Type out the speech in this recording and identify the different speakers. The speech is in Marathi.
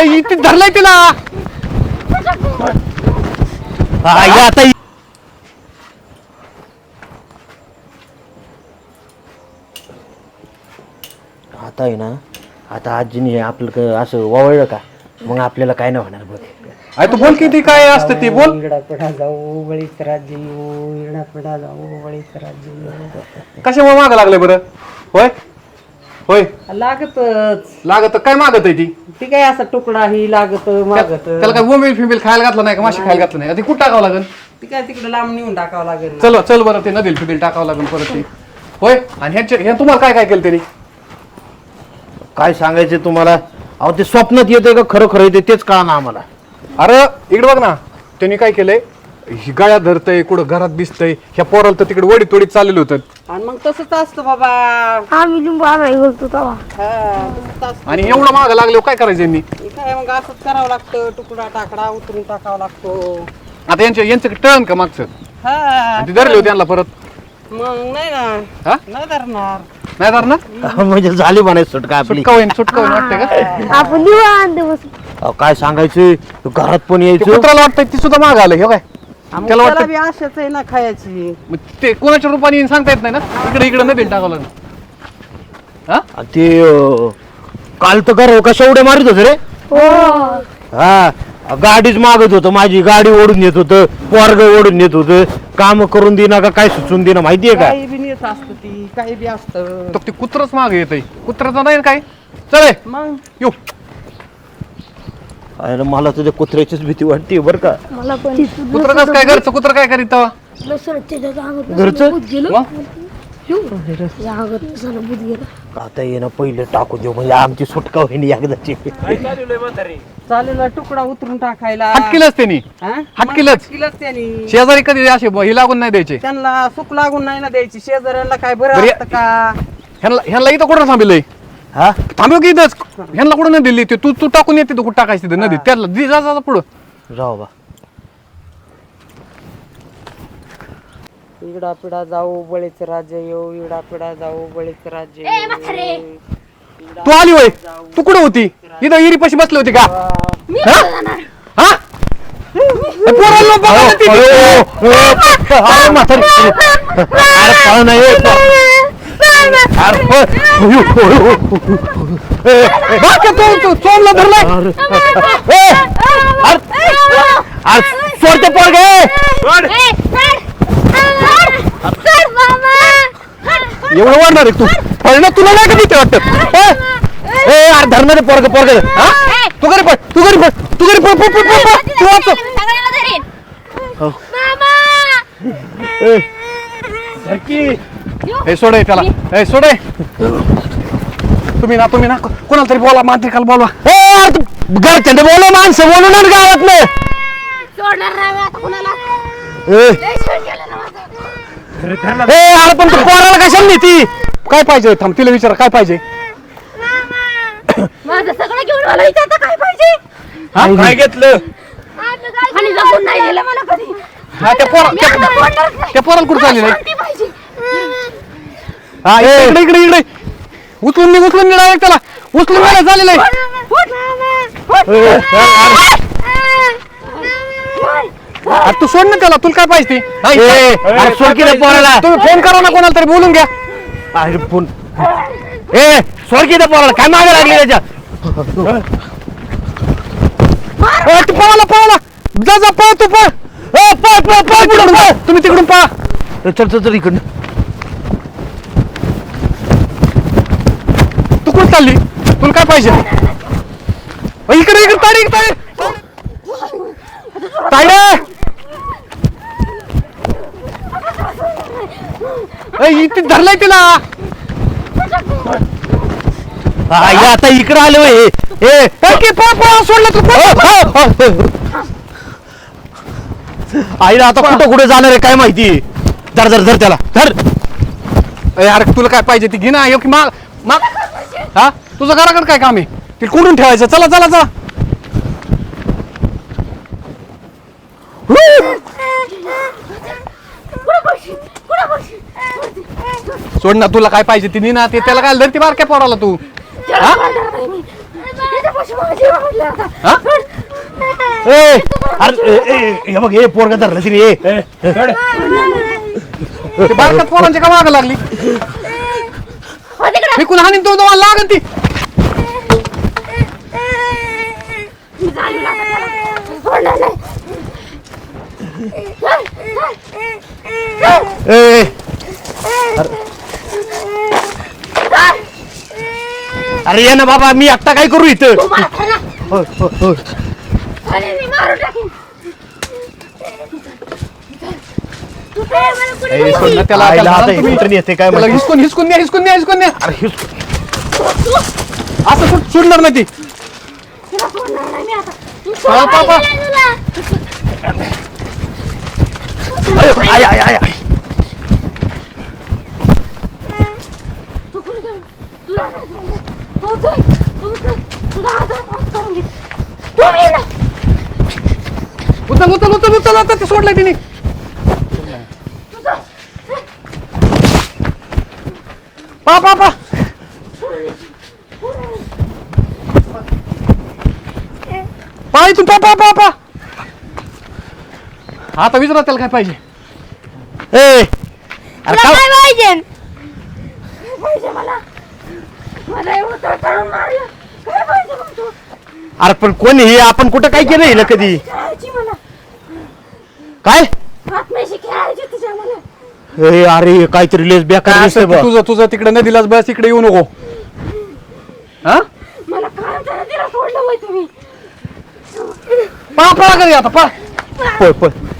Speaker 1: ए, इथे धरलाय तिला.
Speaker 2: हा, या आता आता आहे ना आता आजीने आपलं क- असं वावळलं का मग आपल्याला काय नाही होणार बघ.
Speaker 1: अरे तू बोल किती काय असतं ते बोल.
Speaker 3: इडापडा जाऊ बळीच राज्य येऊ इडापडा जाऊ बळीच राज्य येऊ
Speaker 1: कशामुळे माग लागलंय बरं? होय? होय.
Speaker 3: लागतच.
Speaker 1: लागत काय मागत आहे ती?
Speaker 3: ती काय असा तुकडा ही लागत मागत.
Speaker 1: त्याला काय वोमेल फिमेल खायला घातलं नाही का? माशी खायला घातलं नाही. ती कुठं टाकावं लागेल
Speaker 3: ती काय तिकडे लांब नेऊन टाकावं लागेल.
Speaker 1: चल चल बरं ते नदील फिदील टाकावं लागेल परत ते. होय? आणि ह्याच्या ह्या तुम्हाला काय काय केलं तरी
Speaker 2: काय सांगायचं तुम्हाला? अहो ते स्वप्नात येते का? खरं खरं येते तेच कळा ना आम्हाला.
Speaker 1: अरे इकडे बघ ना. त्यांनी काय केलंय? ही गाळ्या धरतय कुठं घरात दिसतंय. ह्या पोराला तर तिकडे वडीत तोडीत चाललेलं होतं.
Speaker 3: आणि मग तसंच असतं बाबा.
Speaker 4: आम्ही लिंबू आणाय बोलतो तेव्हा.
Speaker 3: हा, तसंच असतं.
Speaker 1: आणि एवढं मागं लागले काय करायचं यांनी?
Speaker 3: हे काय मग असंच करावं लागतं तुकडा टाकडा उतरून टाकावा लागतो.
Speaker 1: आता यांच्या यांचं टर्न का मागचं?
Speaker 3: हा.
Speaker 1: आणि ते धरले होते यांना परत.
Speaker 3: मग नाही ना.
Speaker 1: हा?
Speaker 3: नाही धरणार.
Speaker 1: नाही धर ना
Speaker 2: म्हणजे झाली म्हणायची सुटका आपली.
Speaker 1: सुटका होईन सुटका होईन वाटतंय का?
Speaker 4: आपण निवांत बस.
Speaker 2: अहो, काय सांगायचं? घरात पण
Speaker 1: ते
Speaker 2: यायचं
Speaker 1: कुत्राला वाटतंय ती सुद्धा मागं आलं हे काय? त्याला
Speaker 3: त्याला
Speaker 1: वाटतं
Speaker 3: बी आशाच आहे ना खायची.
Speaker 1: मग ते कोणाच्या रूपाने सांगता येत नाही ना? इकडे इकडे नदील टाकावं लागेल हा?
Speaker 2: आणि ते अं, काल तर घर कशा उड्या मारित होत रे? हा. गाडीच मागत होतं माझी गाडी ओढून येत होतं पोरग ओढून येत होतं काम करून देणार का काय सुचून देणं माहितीये का?
Speaker 3: काही बी नेत असत ती काही बी असतं.
Speaker 1: तर ते कुत्रच मागे येत कुत्र्याचं नाही ना काय? चल
Speaker 3: मग?
Speaker 1: येऊ.
Speaker 2: अरे मला तुझ्या कुत्र्याचीच भीती वाटते बर का.
Speaker 4: मला पण.
Speaker 1: कुत्र कसं काय घरचं? कुत्र काय करीत तेव्हा?
Speaker 2: घरचं?
Speaker 4: गेलं.
Speaker 1: मग?
Speaker 4: या अंगात नसलं भूत गेलं.
Speaker 2: आता ये ना पहिले टाकू देऊ म्हणजे आमची सुटका होईन एकदाची.
Speaker 3: चालेल तुकडा उतरून टाकायला.
Speaker 1: हट केलंच त्यांनी.
Speaker 3: हा?
Speaker 1: केलंच
Speaker 3: त्यांनी.
Speaker 1: शेजारी कधी असे ब- हे लागून नाही द्यायचे?
Speaker 3: त्यांना सुख लागून नाही ना द्यायची. शेजाऱ्यांना काय बरं
Speaker 1: बरं,
Speaker 3: असतं का?
Speaker 1: ह्यांना ह्यांना इथं कुठं थांबलंय?
Speaker 2: हा?
Speaker 1: थांबव की इथंच. ह्यांना कुठं नाही दिली ते तू तू टाकून येते तू कुठं टाकायचं तिथं नदीत. त्याला दि जा जा जा पुढं.
Speaker 2: जाऊ बा.
Speaker 3: इडा पिडा जाऊ बळीच राज्य येऊ. इडा पिडा जाऊ बळीच राज्य येऊ.
Speaker 1: तू आली होय? तू कुठं होती? इथं इरी पशी बसली होती का? हा? हा? ए, पोरांनो, बघा ना ती-
Speaker 2: अरे म्हातारी. अरे पळ नाही
Speaker 1: तो तो चोमला धरलाय
Speaker 2: अरे ए, अरे अरे सोड ते पोरग
Speaker 1: एवढं वाढणार आहे तू पळणं तुला नाही का भीती वाटत
Speaker 2: ए अरे धरणारे पोरग पोरग
Speaker 1: तू घरी पळ तू घरी पळ तू घरी पळ पळ पळ पळ. तू वाचव ए सोडे त्याला. ए सोडे तुम्ही ना तुम्ही ना. कोणाला तरी बोला मांत्रिकाला बोलवा.
Speaker 2: ए अरे तू घरच्यांना बोलव माणसं बोलून आण गावात नाही. ए. अरे पण तू पोराला कशाला नेती?
Speaker 1: काय पाहिजे? थांब तिला विचारा काय पाहिजे?
Speaker 4: माझं सगळं घेऊन मला इथं आता काय पाहिजे?
Speaker 1: हा?
Speaker 2: काय घेतलं?
Speaker 4: आणि जगून नाही दिलं मला कधी.
Speaker 1: हा त्या पोरा
Speaker 4: मी.
Speaker 1: त्या पोराला कुठं
Speaker 4: शांती पाहिजे.
Speaker 1: हा इकडे इकडे इकडे उचलून निघ उचलून निघा त्याला. उचलून निघा झालेलं आहे. तू सोड ना त्याला तुला काय पाहिजे
Speaker 2: अरे सोड की रे पोराला.
Speaker 1: तुम्ही फोन करा ना कोणाला तरी बोलून घ्या.
Speaker 2: अरे फोन. ए सोड की पोराला काय मागे लागली त्याच्या?
Speaker 1: तू पळाला पळाला. जा जा पळ तू पळ.
Speaker 2: पळ पळ.
Speaker 1: तुम्ही तिकडून पळा.
Speaker 2: चल चल चल इकडनं.
Speaker 1: कुठं चालली. तुला काय पाहिजे? इकडे इकडे ताडी ताडी. ताडे! इथे धरलाय तिला.
Speaker 2: हा, आता इकडे आले हे.
Speaker 1: सोडलं तू पळ.
Speaker 2: आईला आता कुठं कुठे जाणार आहे काय माहिती? धर धर धर त्याला. धर.
Speaker 1: अरे तुला काय पाहिजे ती घे ना की माग हा? तुझं घराकडे काय काम आहे? ते कुठून ठेवायचं? चला चला चला. सोड ना तुला काय पाहिजे? ती ना ते त्याला काय धरती पोराला तू? हा?
Speaker 4: माझे वाढले आता
Speaker 1: हा?
Speaker 2: ए! अरे ए, ए, हे बघ हे पोरगा धरलं तिने ए.
Speaker 1: ते बारक्या पोरांच्या का माग लागली? फेकून हाणीन तो तुम्हाला लागन ती.
Speaker 2: ए अरे ये ना बाबा मी आत्ता काय करू इथं? हो, हो, हो.
Speaker 4: मारून टाकीन.
Speaker 1: ए, सोड ना त्याला
Speaker 2: आईला
Speaker 1: त्याला
Speaker 2: आता
Speaker 1: तुम्ही.
Speaker 2: काय
Speaker 1: त्याला
Speaker 2: माहिती.
Speaker 1: हिसकून हिसकून द्या हिसकून द्या हिसकून द्या
Speaker 2: अरे हिस-
Speaker 1: असं सुट सुटणार नाही ती?
Speaker 4: तुला सोडणार नाही मी आता. तू
Speaker 2: आय, आय, आय, आय.
Speaker 1: उचल उचल उचल उचल. आता सोडलंय तिने
Speaker 4: तू जाय.
Speaker 1: पा पा पा. पा इथून पा पा पा पा. आता विचारा त्याला काय पाहिजे.
Speaker 2: ए अरे
Speaker 4: तुला
Speaker 2: काय
Speaker 4: काय पाहिजे? पाहिजे मला? मला एवढं तळतळून मारलं काय पाहिजे मग तू?
Speaker 2: अरे पण कोणी हे आपण कुठं काय केलं हिला कधी?
Speaker 4: खेळायची मला.
Speaker 2: काय?
Speaker 4: खेळायची तुझ्या मला
Speaker 2: ए, अरे काहीतरी लेस बेकार
Speaker 1: काय
Speaker 2: दिसतंय
Speaker 1: असेल
Speaker 2: बा.
Speaker 1: ते तुझं तुझं तिकडे नदीलाच बस इकडे येऊ नको. हा?
Speaker 4: मला काय जरा तिला सोडलं होय तुम्ही.
Speaker 1: पा पळा घरी आता
Speaker 2: पळ. पळ
Speaker 4: जा